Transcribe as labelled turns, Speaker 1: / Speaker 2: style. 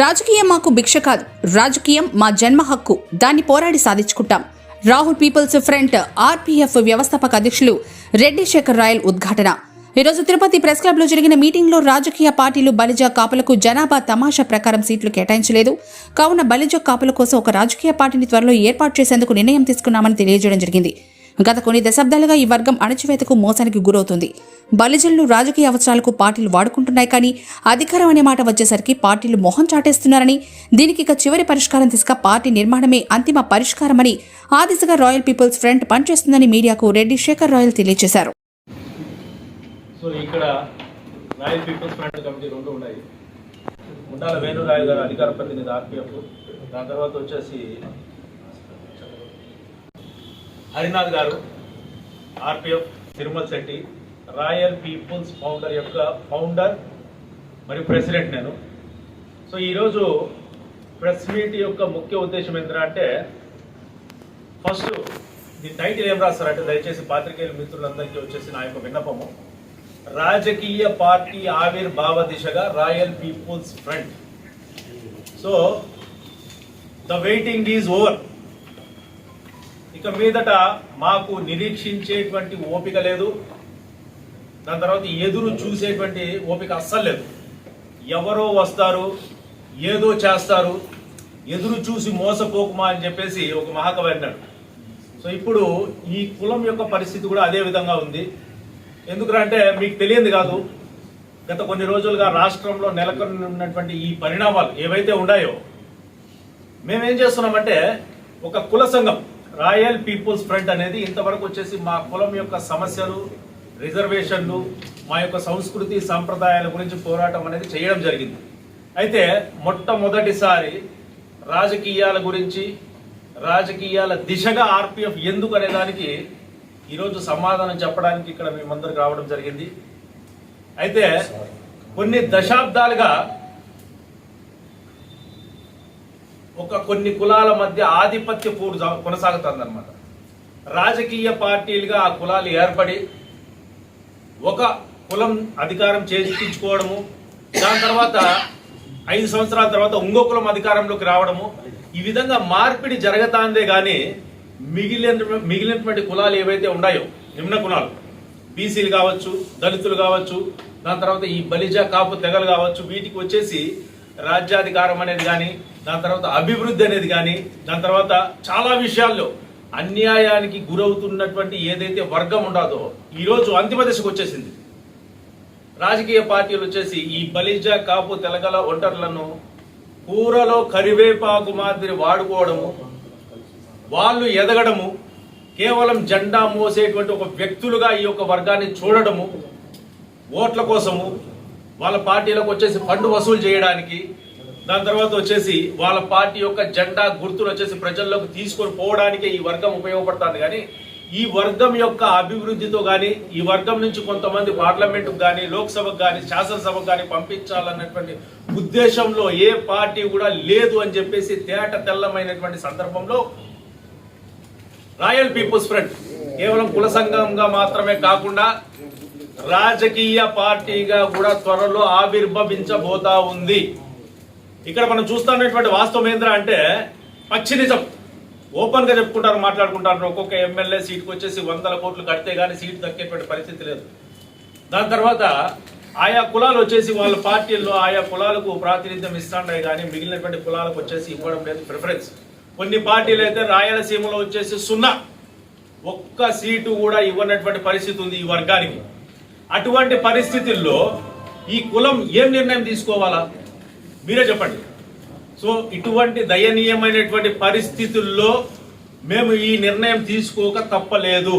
Speaker 1: రాజకీయం మాకు భిక్ష కాదు. రాజకీయం మా జన్మ హక్కు. దాన్ని పోరాడి సాధించుకుంటాం. రాహుల్ పీపుల్స్ ఫ్రంట్ ఆర్పీఎఫ్ వ్యవస్థాపక అధ్యక్షులు రెడ్డి శేఖర్ రాయల్ ఉద్ఘాటన. ఈరోజు తిరుపతి ప్రెస్ క్లబ్లో జరిగిన మీటింగ్లో రాజకీయ పార్టీలు బలిజ కాపులకు జనాభా తమాషా ప్రకారం సీట్లు కేటాయించలేదు. కావున బలిజ కాపుల కోసం ఒక రాజకీయ పార్టీని త్వరలో ఏర్పాటు చేసేందుకు నిర్ణయం తీసుకున్నామని తెలియజేయడం జరిగింది. గత కొన్ని దశాబ్దాలుగా ఈ వర్గం అణచివేతకు మోసానికి గురవుతుంది. బలిజనులు రాజకీయ అవసరాలకు పార్టీలు వాడుకుంటున్నాయి కానీ అధికారం అనే మాట వచ్చేసరికి పార్టీలు మొహం చాటేస్తున్నారని దీనికి ఇక చివరి పరిష్కారం తీసుక పార్టీ నిర్మాణమే అంతిమ పరిష్కారమని ఆ దిశగా రాయల్ పీపుల్స్ ఫ్రంట్ పనిచేస్తుందని మీడియాకు రెడ్డి శేఖర్ రాయల్ తెలియజేశారు.
Speaker 2: సో ఇక్కడ రాయల్ పీపుల్స్ ఫ్రంట్ కమిటీ రెండు ఉన్నాయి. ఉండాల వేణురాయ్ గారు అధికార ప్రతినిధి దాని తర్వాత వచ్చేసి Harinath garu RPF Tirumala Shetty royal people's founder యొక్క ఫౌండర్ మరియు ప్రెసిడెంట్ నేను. సో ఈరోజు ప్రెస్ మీట్ యొక్క ముఖ్య ఉద్దేశం ఏంటంటే ఫస్ట్ ది టైటిల్ ఏం రాస్తారంటే దయచేసి పాత్రికేయుల మిత్రులందరికీ వచ్చేసి నా యొక్క విన్నపము. రాజకీయ పార్టీ ఆవిర్భావ దిశగా royal people's front. So the waiting is over. ఇక మీదట మాకు నిరీక్షించేటువంటి ఓపిక లేదు. దాని తర్వాత ఎదురు చూసేటువంటి ఓపిక అస్సలు లేదు. ఎవరో వస్తారు ఏదో చేస్తారు ఎదురు చూసి మోసపోకుమా అని చెప్పేసి ఒక మహాకవి అన్నాడు. సో ఇప్పుడు ఈ కులం యొక్క పరిస్థితి కూడా అదే విధంగా ఉంది. ఎందుకంటే మీకు తెలియంది కాదు గత కొన్ని రోజులుగా రాష్ట్రంలో నెలకొని ఉన్నటువంటి ఈ పరిణామాలు ఏవైతే ఉన్నాయో మేమేం చేస్తున్నామంటే ఒక కుల సంఘం రాయల్ పీపుల్స్ ఫ్రంట్ అనేది ఇంతవరకు వచ్చేసి మా కులం యొక్క సమస్యలు రిజర్వేషన్లు మా యొక్క సంస్కృతి సాంప్రదాయాల గురించి పోరాటం అనేది చేయడం జరిగింది. అయితే మొట్టమొదటిసారి రాజకీయాల గురించి రాజకీయాల దిశగా ఆర్పిఎఫ్ ఎందుకు అనే దానికి ఈరోజు సమాధానం చెప్పడానికి ఇక్కడ మేమందరికి రావడం జరిగింది. అయితే కొన్ని దశాబ్దాలుగా ఒక కొన్ని కులాల మధ్య ఆధిపత్య పోరు కొనసాగుతుంది అనమాట రాజకీయ పార్టీలుగా ఆ కులాలు ఏర్పడి ఒక కులం అధికారం చేజిక్కించుకోవడము దాని తర్వాత ఐదు సంవత్సరాల తర్వాత ఇంకో కులం అధికారంలోకి రావడము ఈ విధంగా మార్పిడి జరగతాందే కానీ మిగిలిన మిగిలినటువంటి కులాలు ఏవైతే ఉన్నాయో నిమ్న కులాలు బీసీలు కావచ్చు దళితులు కావచ్చు దాని తర్వాత ఈ బలిజ కాపు తెగలు కావచ్చు వీటికి వచ్చేసి రాజ్యాధికారం అనేది కానీ దాని తర్వాత అభివృద్ధి అనేది కానీ దాని తర్వాత చాలా విషయాల్లో అన్యాయానికి గురవుతున్నటువంటి ఏదైతే వర్గం ఉండదో ఈరోజు అంతిమ దశకు వచ్చేసింది. రాజకీయ పార్టీలు వచ్చేసి ఈ బలిజ కాపు తెలగల ఒంటర్లను కూరలో కరివేపాకు మాదిరి వాడుకోవడము వాళ్ళు ఎదగడము కేవలం జెండా మోసేటువంటి ఒక వ్యక్తులుగా ఈ యొక్క వర్గాన్ని చూడడము ఓట్ల కోసము వాళ్ళ పార్టీలకు వచ్చేసి ఫండ్ వసూలు చేయడానికి దాని తర్వాత వచ్చేసి వాళ్ళ పార్టీ యొక్క జెండా గుర్తులు వచ్చేసి ప్రజల్లోకి తీసుకొని పోవడానికే ఈ వర్గం ఉపయోగపడుతుంది. కానీ ఈ వర్గం యొక్క అభివృద్ధితో కానీ ఈ వర్గం నుంచి కొంతమంది పార్లమెంటుకు కానీ లోక్సభకు కానీ శాసనసభకు కానీ పంపించాలన్నటువంటి ఉద్దేశంలో ఏ పార్టీ కూడా లేదు అని చెప్పేసి తేట తెల్లమైనటువంటి సందర్భంలో రాయల్ పీపుల్స్ ఫ్రంట్ కేవలం కుల సంఘంగా మాత్రమే కాకుండా రాజకీయ పార్టీగా కూడా త్వరలో ఆవిర్భవించబోతా ఉంది. ఇక్కడ మనం చూస్తున్నటువంటి వాస్తవం ఏంద్రా అంటే పచ్చి నిజం. ఓపెన్గా చెప్పుకుంటారు మాట్లాడుకుంటారు. ఒక్కొక్క ఎమ్మెల్యే సీట్కి వచ్చేసి వందల కోట్లు కడితే గానీ సీటు దక్కేటువంటి పరిస్థితి లేదు. దాని తర్వాత ఆయా కులాలు వచ్చేసి వాళ్ళ పార్టీల్లో ఆయా కులాలకు ప్రాతినిధ్యం ఇస్తాయి కానీ మిగిలినటువంటి కులాలకు వచ్చేసి ఇవ్వడం లేదు ప్రిఫరెన్స్. కొన్ని పార్టీలు అయితే రాయలసీమలో వచ్చేసి సున్నా. ఒక్క సీటు కూడా ఇవ్వనటువంటి పరిస్థితి ఉంది ఈ వర్గానికి. అటువంటి పరిస్థితుల్లో ఈ కులం ఏం నిర్ణయం తీసుకోవాలా? మీరే చెప్పండి. సో ఇటువంటి దయనీయమైనటువంటి పరిస్థితుల్లో మేము ఈ నిర్ణయం తీసుకోక తప్పలేదు.